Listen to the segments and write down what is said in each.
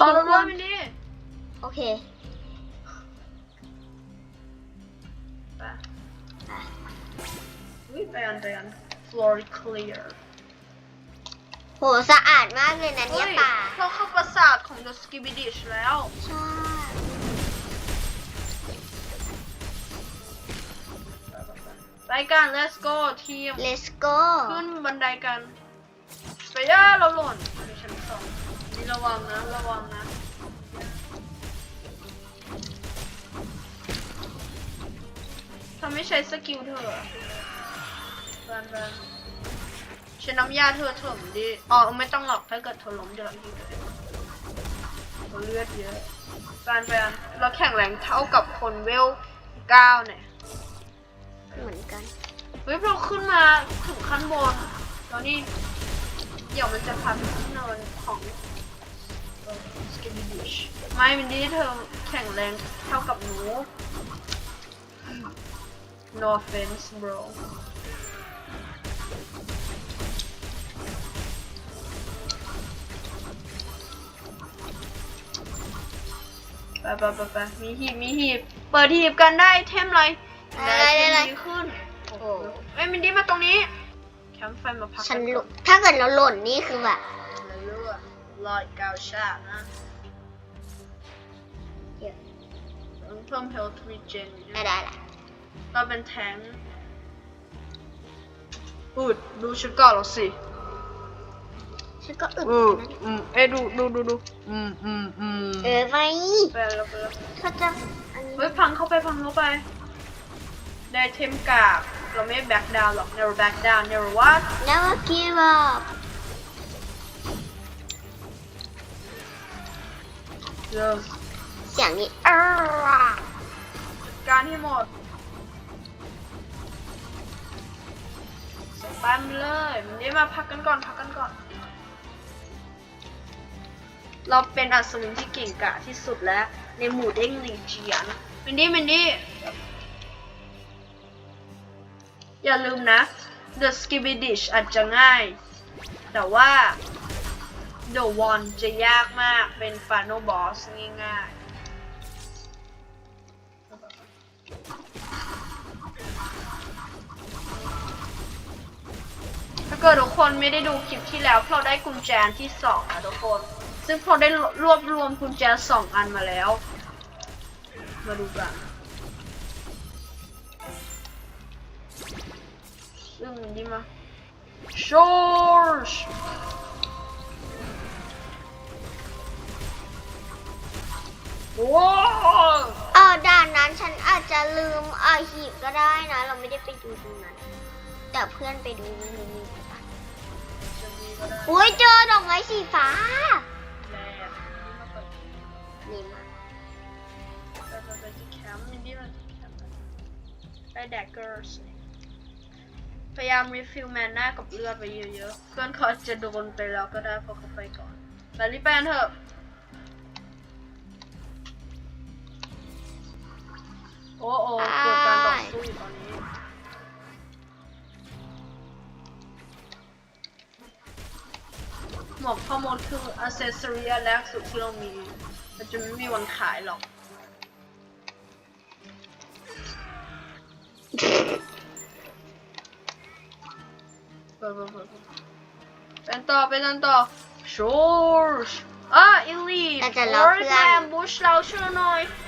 ตอนรัวๆมินดี้โอเคไปอะอุ้ยไปอันไปอัน floor clear โหสะอาดมากเลยนะเนี่ยฮ้ป่าเราเข้าปราสาทของ The Skibidi Dish แล้ว ใช่ไปกัน let's go ทีมเลสโก้ขึ้นบันไดกันไปย่าเราหล่นในชั้นสองนี่ ระวังนะ ระวังนะถ้าไม่ใช้สกิลเธอแบนแบนฉันน้ำยาเธอเถมดิ อ๋อไม่ต้องหรอกถ้าเกิดเธอล้มจะอยู่เลยเธอเลือดเยอะแบนแบนเราแข่งแรงเท่ากับคนเวลเก้าเนี่ย เหมือนกัน เฮ้ยเราขึ้นมาถึงขั้นบนแล้วนี่เดี๋ยวมันจะพักที่นอนของสกินดิช ไม่มินดี้เธอแข่งแรงเท่ากับหนู no offense bro ไปไปไปไปมีหีบมีหีบ เปิดหีบกันได้เทมเลยอะไรอะไร ดีขึ้น โอ้โหเอ้ยมินดี้มาตรงนี้ แคมป์ไฟมาพักฉันกัหลุก่อถ้าเกิดเราหล่นนี่คือแบบเลยรู้อะรอยเกาชาตินะ เพิ่ม health regen อยู่ไม่ด้วยได้ละเราเป็นแทงค์อูดดูชุดเก่อนเราสิฉันก็อึดอืมนะอืมเอ้ยดูดูดูดูอืมอืมอืมเออไปไปแล้วไปแล้วเขาจะอันนี้เฮ้ยพังเข้าไปพังเข้าไป ได้เทมกากเราไม่แบ็กดาวหรอก never back down never what แล้วก็กีบอเดี๋ยวเสียงนี้อ้าวการให้หมดสปามเลยมันได้มาพักกันก่อนพักกันก่อน เราเป็นอัศวินที่เก่งกาจที่สุดแล้ว ในหมู่เด้งลีเจียนมินดี้มินดี้อย่าลืมนะ The Skibidi Dish อาจจะง่าย แต่ว่า The One จะยากมากเป็น Final Boss ง่ายๆ ถ้าเกิดทุกคนไม่ได้ดูคลิปที่แล้วเพราะได้กุญแจที่สองนะทุกคน ซึ่งเราได้รวบรวมกุญแจสองอันมาแล้ว มาดูกันซึ่งนี่มา George ว้าออด่านนั้นฉัน อาจจะลืมเอาหีบก็ได้นะ เราไม่ได้ไปดูตรงนั้น แต่เพื่อนไปดูนี่นี่นี่ปะจะมีก็ได้อุ้ยเจอดอกไม้สีฟ้าแล้นี่มาเปิดนี่มาไปไปไปที่แคมป์นี่มาที่แคมป์ไปแดกเกอร์สพยายามรีฟิลแมนหน้ากับเลือดไปเยอะๆ เพื่อนเขาอาจจะโดนไปแล้วก็ได้เพราะเขาไปก่อนแต่รีบไปกันเถอะ โอ้โอ้เกิดการต่อสู้อยู่ตอนนี้หมวกข้อมูลคืออัเซสซอรีแรกสุดที่เรามี มันจะไม่มีวันขายหรอกไปไปไปไปเป็นต่อเป็นต่อชอร์ชอะอิลีเราจะรอเพื่อนแอมบูชเราช่วยหน่อยรอเ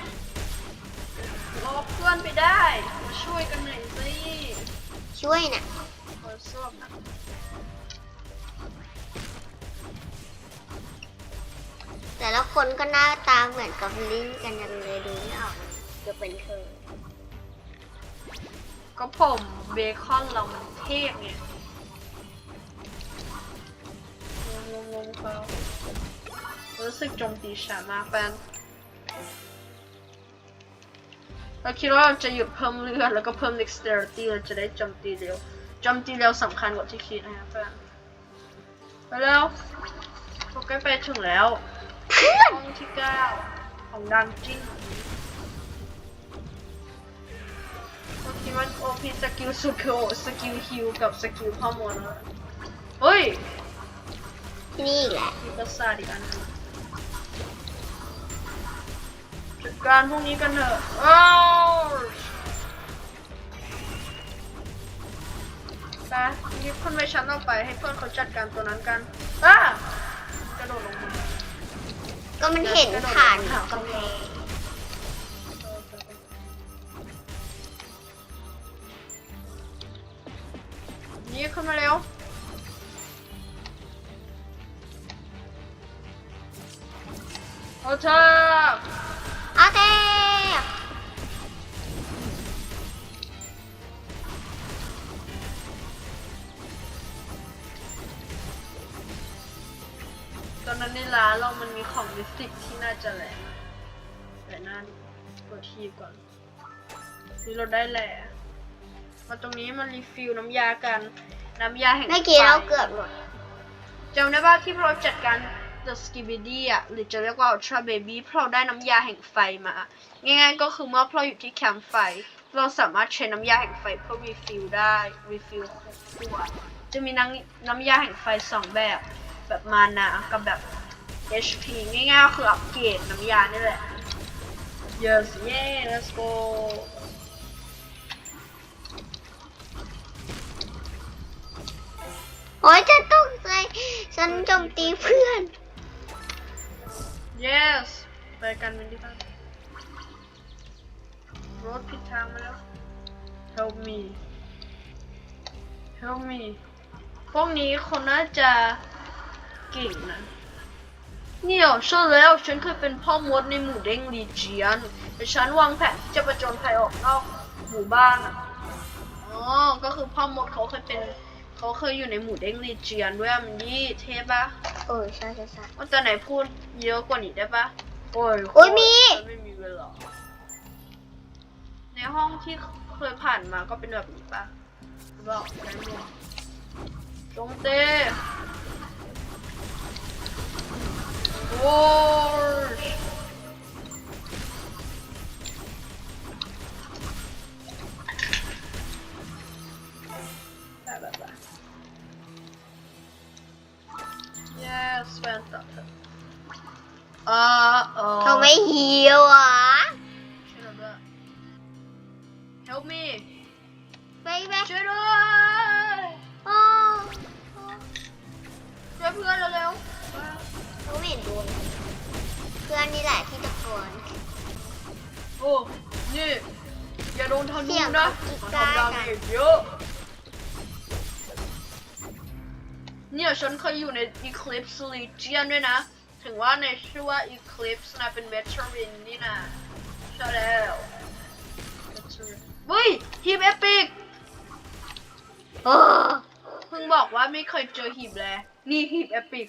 พื่อนไปได้มาช่วยกันหน่อยสิช่วยน่ะขอสอบนะแต่ละคนก็หน้าตาเหมือนกับลิ้นกันยังเลยดูไม่ออกเลยจะเป็นเธอ ก็ผมเบคอนเรามันเทพไงงงงงเขารู้สึกโจมตีช้ามากแฟน เราคิดว่าเราจะหยุดเพิ่มเลือดแล้วก็เพิ่ม dexterity เราจะได้โจมตีเร็วโจมตีเร็วสำคัญกว่าที่คิดนะครับแฟนไปแล้วโอเคไปถึงแล้วห้องที่เก้าของดันจิ้งก็คิดว่าโอพีสกิลสุดคือสกิลฮิลกับสกิลพ่อมดแล้วเฮ้ยนี่แหละมีกระสาดอีกอันนึง การพวกนี้กันเถอะอ้าวไปรีบขึ้นไปชั้นต่อไปให้เพื่อนเขาจัดการตัวนั้นกันอ้ากระโดดลงมาก็มันเห็นผ่านกำแพงนี่ขึ้นมาเร็วเอาเธอ มันมีของมิสติกที่น่าจะแหลมอะแต่น่าเปิดทีก่อน นี่เราได้แหละมาตรงนี้มารีฟิลน้ำยากัน น้ำยาแห่งเมื่อกี้ไฟเราเกือบหมดจำได้ว่าที่เราจัดการ The Skibidi อะหรือจะเรียกว่า Ultra Baby เพราะเราได้น้ำยาแห่งไฟมา ง่ายๆก็คือเมื่อเราอยู่ที่แคมป์ไฟ เราสามารถใช้น้ำยาแห่งไฟเพื่อรีฟิลได้รีฟิลขวดจะมีน้ำน้ำยาแห่งไฟสองแบบ แบบมานากับแบบ HP ง่ายๆก็คืออัปเกรดน้ำยานี่แหละ yes yeah let's go โอ้ยจะตกใจฉันโจมตีเพื่อน yes ไปกันเป็นที่บ้านรถผิดทางมาแล้ว help me help me พวกนี้คนน่าจะเก่งนะ เนี่ยใช่แล้วฉันเคยเป็นพ่อมดในหมู่เด้งลีเจียนแต่ฉันวางแผนที่จะประจนภัยออกนอกหมู่บ้านอะอ๋อ ก็คือพ่อมดเขาเคยเป็นเขาเคยอยู่ในหมู่เด้งลีเจียนด้วยอะมันยี่เทปะเออใช่ใช่ใช่ว่าแต่ไหนพูดเยอะกว่านี้ได้ปะโอ้ยโอ้ยมีฉันไม่มีเวลาในห้องที่เคยผ่านมาก็เป็นแบบนี้ปะหรือเปล่าไหนหมดจงเต้ โนะเขามันกรี๊ดทำดาได้เมนเยอะเนี่ยฉันเคยอยู่ใน Eclipse Legion ด้วยนะ ถึงว่าในชื่อว่า Eclipse นะเป็น Veteran นี่นะใช่แล้ว Veteran เฮ้ยทีมเอพิกโอ้เพิ่งบอกว่าไม่เคยเจอหีบแล้วนี่หีบเอปิก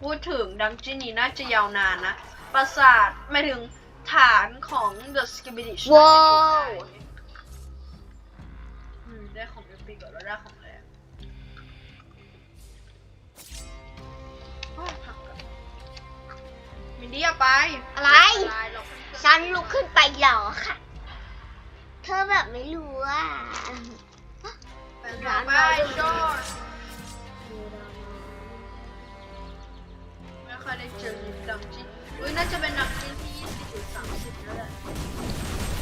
พูดถึงดังจินนี้น่าจะยาวนานนะ ปราสาทไม่ถึง ฐานของ The Skibidi ว้าวอืมได้ของเอปิกก่อนแล้วได้ของอะไรอะว้าวพักก่อนมินดี้อย่าไปอะไรม่เป็นหรอกฉันลุกขึ้นไปหรอค่ะ เธอแบบไม่รู้อะเป็นร้านไปชอบไม่ค่อยได้เจอดังจินอุ้ยน่าจะเป็นดังจิน ที่ยี่สิบหรือสามสิบนั่นแหละ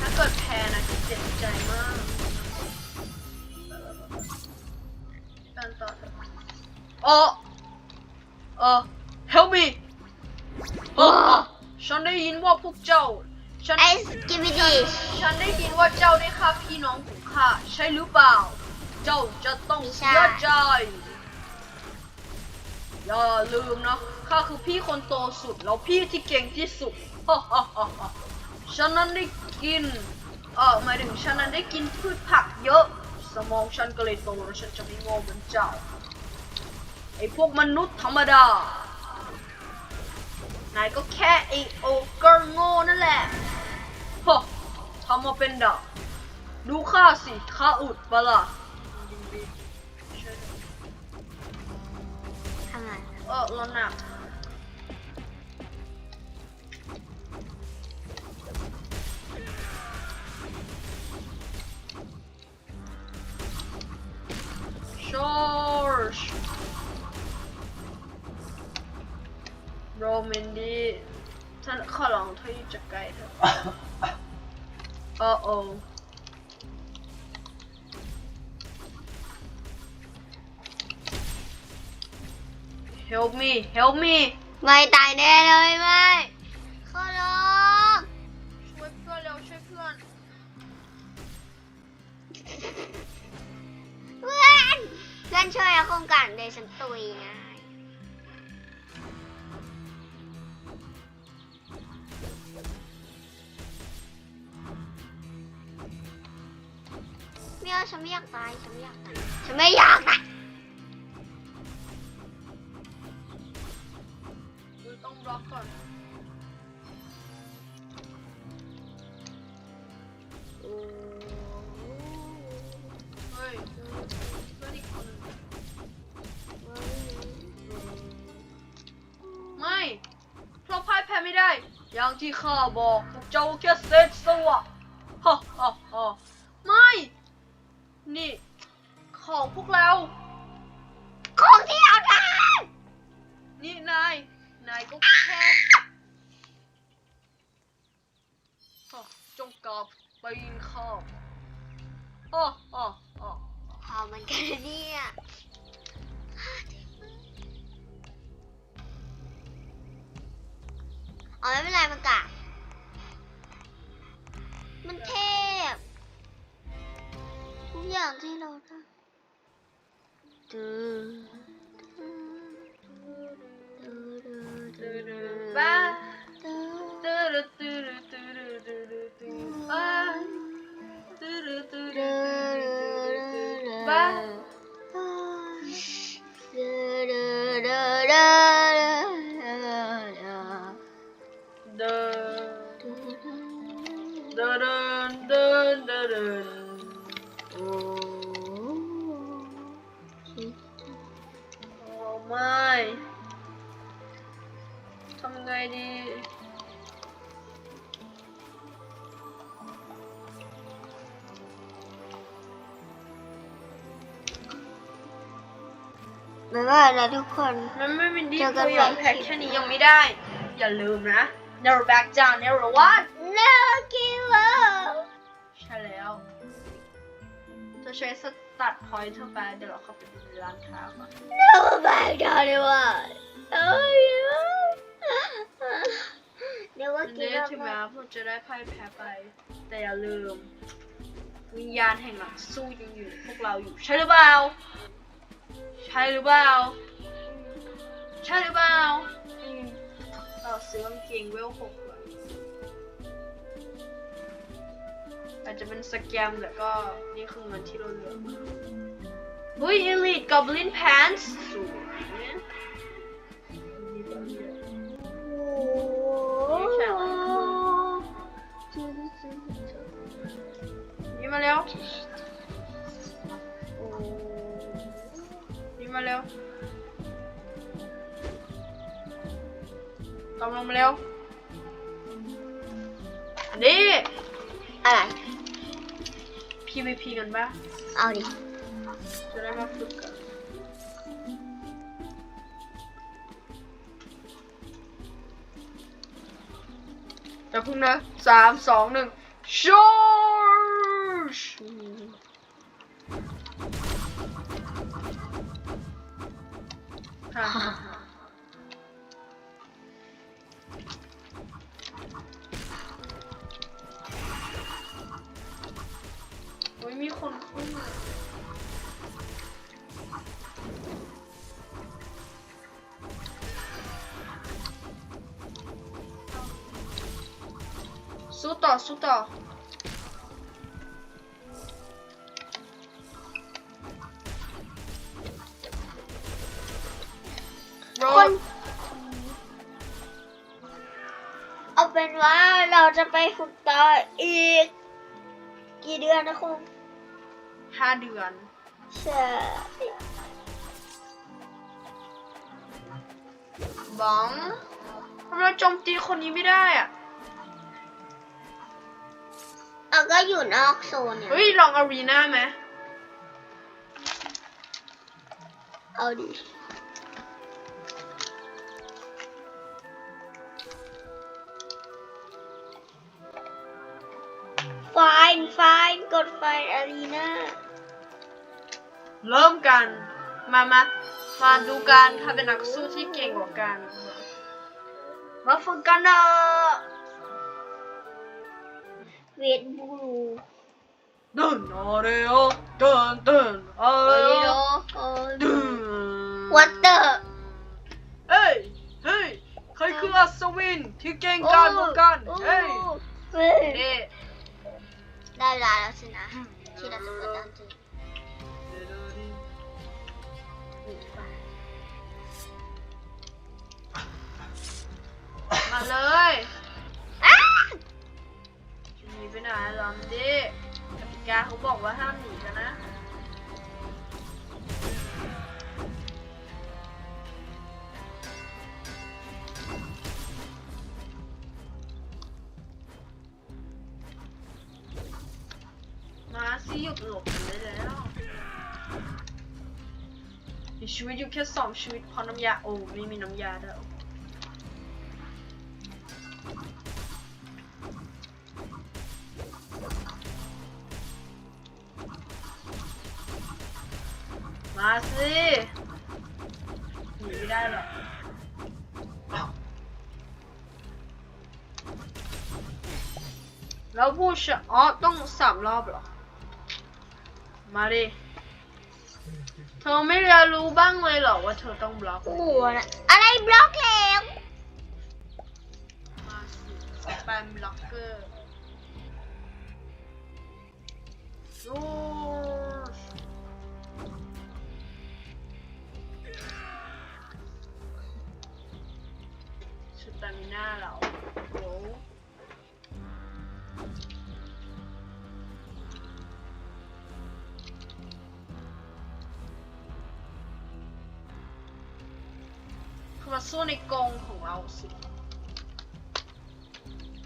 ถ้าเกิดแพ้นะจะเจ็บใจมากกันต่อเถอะโอ้เออ help me เออเออฉันได้ยินว่าพวกเจ้า ฉันไอ้สกิบิดีฉันได้ยินว่าเจ้าได้ฆ่าพี่น้องของข้าใช่หรือเปล่า เจ้าจะต้องเสียใจอย่าลืมนะข้าคือพี่คนโตสุดแล้วพี่ที่เก่งที่สุดฮ่าฮ่าฮ่าฮ่า ฉันนั้นได้กินเออหมายถึงฉันนั้นได้กินพืชผักเยอะ สมองฉันก็เลยโตแล้วฉันจะไม่โง่เหมือนเจ้า ไอพวกมนุษย์ธรรมดา นายก็แค่ไอโอเกอร์โง่นั่นแหละฮะทำมาเป็นดาบดูข้าสิข้าอุดปะล่ะทำไมเออเราหนัก ชอร์ชโรแมนดี้ฉันขอร้องเธออยู่จากไกลเถอะโอ้โอ้ help me help me ไม่ตายแน่เลยไม่ พื่อนช่วยเอาโครงการเลยฉันตุยง่ายไม่เอาฉันไม่อยากตายฉันไม่อยากตายฉันไม่อยากตายต้องบล็อกก่อน ที่ข้าบอกพวกเจ้าแค่เศษสวะฮ่าฮ่าฮ่าไม่ นี่ ของพวกเรา เอาไม่เป็นไรมันกะมั เดินเดินเดินเดินโอ้โอ้ไม่ทำไงดีบ๊ายบายนะทุกคน มันไม่มีดีเจอกันพอยอมใหม่แพ้แค่นี้ยังไม่ได้ อย่าลืมนะ never back down never what ใช้สตัดพอยต์เธอไปเดี๋ยวเราเข้าไปดูในร้านค้าก่อน Never back down Never Oh yeah Never วัน give นี้ up ถึงแม้พวกจะได้พ่ายแพ้ไป แต่อย่าลืม วิญญาณแห่งนักสู้ยังอยู่ในพวกเราอยู่ใช่หรือเปล่า ใช่หรือเปล่า ใช่หรือเปล่าอืมเราซื้อกางเกงเวลหก อาจจะเป็นสแกมแต่ก็นี่คือเงินที่เราเหลือบุ้ย Elite Goblin Pants สวยเนี่ยนี่ตัวย กันปะเอาดิ จะได้มาฝึกกันแต่พึ่งนะสามสองหนึ่งชอร์ชฮ่า สู้ต่อสู้ต่อโรคนดเอาเป็นว่าเราจะไปฝึกต่ออีก กี่เดือนนะคุณห้าเดือน ใช่บ้องทำไมเราโจมตีคนนี้ไม่ได้อะ เราก็อยู่นอกโซนเนี่ย เฮ้ยลองอารีน่าไหมเอาดิ fine fine กด fine ลีน่าเริ่มกัน มามามาดูกันใครเป็นนักสู้ที่เก่งกว่ากัน มาฝึกกันเนอะ เวทบูรูเดินเอาเร็วเดินเดินเอาโอเร็ริโดวโอเดินวัตเตอร์เฮ้ยเฮ้ยใครคืออัศวินที่เก่งกันกว่ากันเฮ้ยเฮ้ยนี่ได้เวลาแล้วสินะที่เราจะเปิดดันเจียนมาเลย กาเขาบอกว่าห้ามหนีกันนะ มาสิหยุดหลบกันได้แล้วมีชีวิตอยู่แค่สองชีวิตเพราะน้ำยาโอ้ไม่มีน้ำยาด้วย มาสิหนีไม่ได้หรอกแล้วผู้ชะอ๋อต้องสามรอบเหรอ มาดิ เธอไม่เรียนรู้บ้างเลยเหรอว่าเธอต้องบล็อกโอ้โหนะอะไรบล็อก สตามิน่าเราโอ้คือมาสู้ในกรงของเราสิ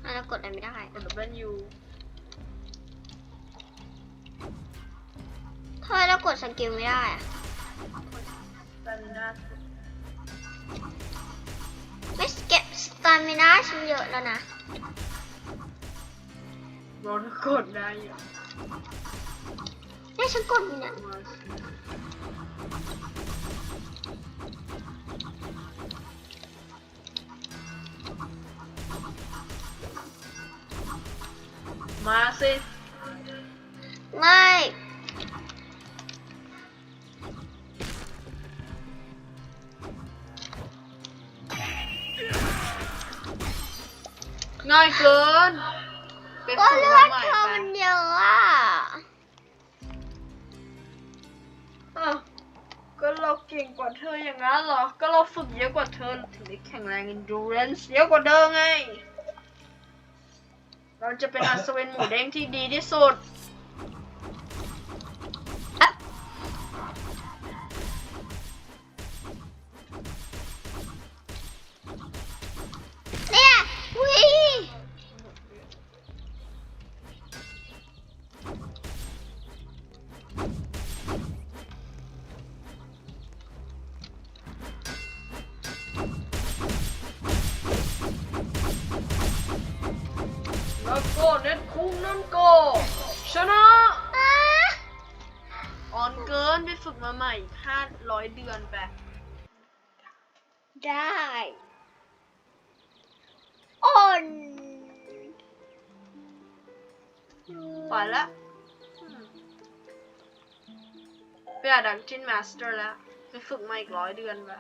อะเรากดอะไรไม่ได้ กด W ทำไมเรากดสกิลไม่ได้อะสตามิน่า ตสตามินาฉันเยอะแล้วนะเราถ้ากดได้อยู่เนี่ยฉันกดอยู่เนี่ยมาสิมาสิไม่ ง่ายเกินไปก็ฝึกเลือมาดใหม่เธอไปมันเยอะอะอ้าวก็เราเก่งกว่าเธออย่างนั้นเหรอ ก็เราฝึกเยอะกว่าเธอถึงได้แข็งแรง endurance เยอะกว่าเธอไง เราจะเป็นอัศวินหมูเด้งที่ดีที่สุด ก็เน็ตคุ้งนั่นก็ชนะอะอ่อนเกินไปฝึกมาใหม่อีกห้าร้อยเดือนไปได้อ่อนไปละไปอ่านดักจินมาสเตอร์แล้วไปฝึกมาอีกร้อยเดือนไป